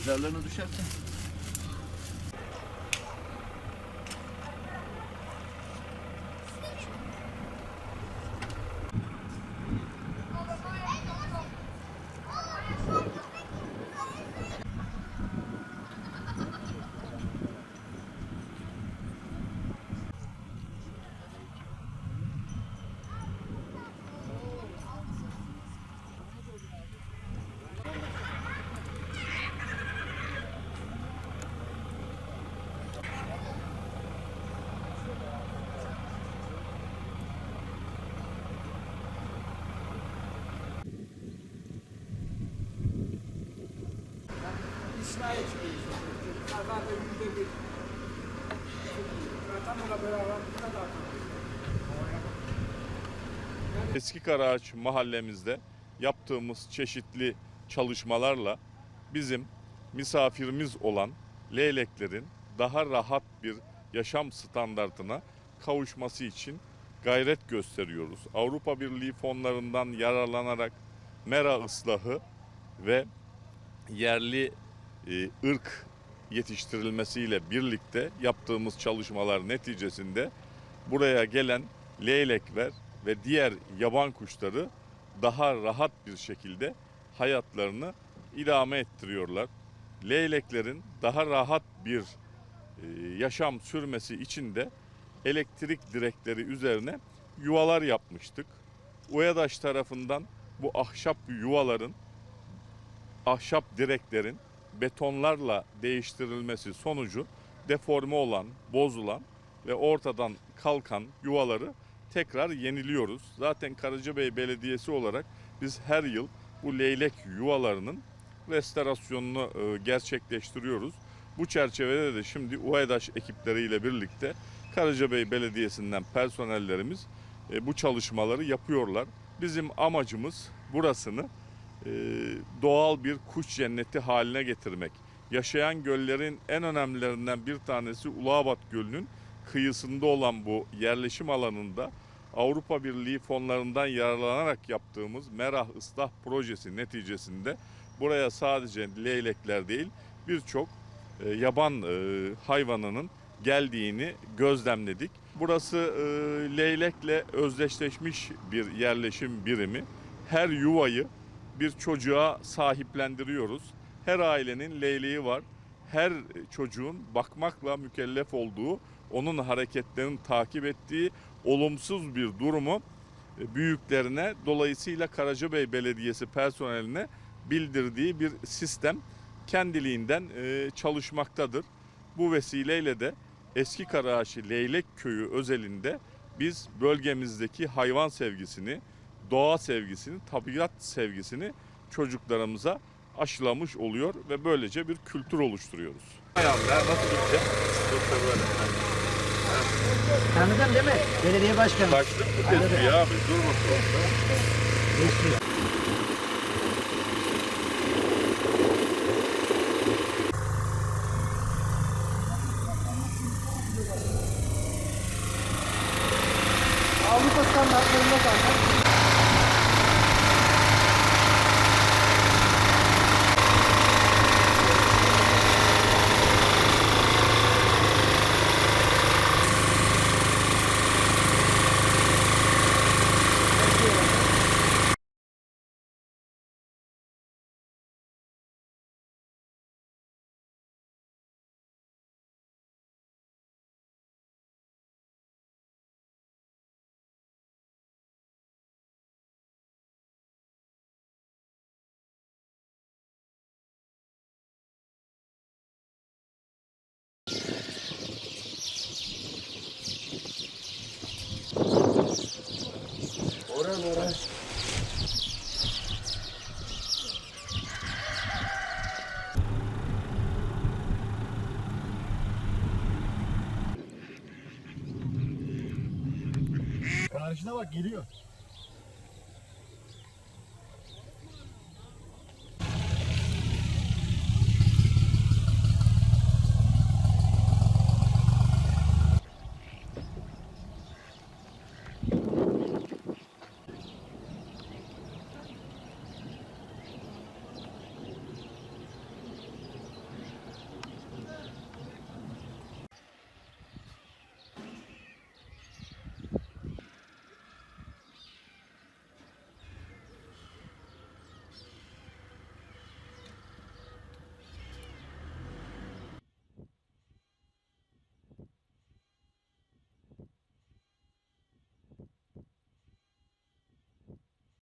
Üzerlerine düşerse. Eski Karaağaç mahallemizde yaptığımız çeşitli çalışmalarla bizim misafirimiz olan leyleklerin daha rahat bir yaşam standartına kavuşması için gayret gösteriyoruz. Avrupa Birliği fonlarından yararlanarak mera ıslahı ve yerli ırk yetiştirilmesiyle birlikte yaptığımız çalışmalar neticesinde buraya gelen leylekler ve diğer yaban kuşları daha rahat bir şekilde hayatlarını idame ettiriyorlar. Leyleklerin daha rahat bir e, yaşam sürmesi için de elektrik direkleri üzerine yuvalar yapmıştık. Uyadaş tarafından bu ahşap yuvaların ahşap direklerin betonlarla değiştirilmesi sonucu deforme olan, bozulan ve ortadan kalkan yuvaları tekrar yeniliyoruz. Zaten Karacabey Belediyesi olarak biz her yıl bu leylek yuvalarının restorasyonunu e, gerçekleştiriyoruz. Bu çerçevede de şimdi UEDAŞ ekipleriyle birlikte Karacabey Belediyesi'nden personellerimiz e, bu çalışmaları yapıyorlar. Bizim amacımız burasını doğal bir kuş cenneti haline getirmek. Yaşayan göllerin en önemlilerinden bir tanesi Uluabat Gölü'nün kıyısında olan bu yerleşim alanında Avrupa Birliği fonlarından yararlanarak yaptığımız Merah Islah Projesi neticesinde buraya sadece leylekler değil birçok e, yaban e, hayvanının geldiğini gözlemledik. Burası e, leylekle özdeşleşmiş bir yerleşim birimi. Her yuvayı bir çocuğa sahiplendiriyoruz. Her ailenin leyleği var. Her çocuğun bakmakla mükellef olduğu, onun hareketlerini takip ettiği olumsuz bir durumu e, büyüklerine dolayısıyla Karacabey Belediyesi personeline bildirdiği bir sistem kendiliğinden e, çalışmaktadır. Bu vesileyle de Eski Karaağaçı Leylek Köyü özelinde biz bölgemizdeki hayvan sevgisini, doğa sevgisini, tabiat sevgisini çocuklarımıza aşılamış oluyor ve böylece bir kültür oluşturuyoruz. Ayağımda nasıl gideceğim? Yoksa böyle. Tanıdın değil mi? Belediye başkanı. Kaçtık mı tespih abi? Dur bakalım. Avrupa standartlarında zaten. Oran. Karşına bak geliyor.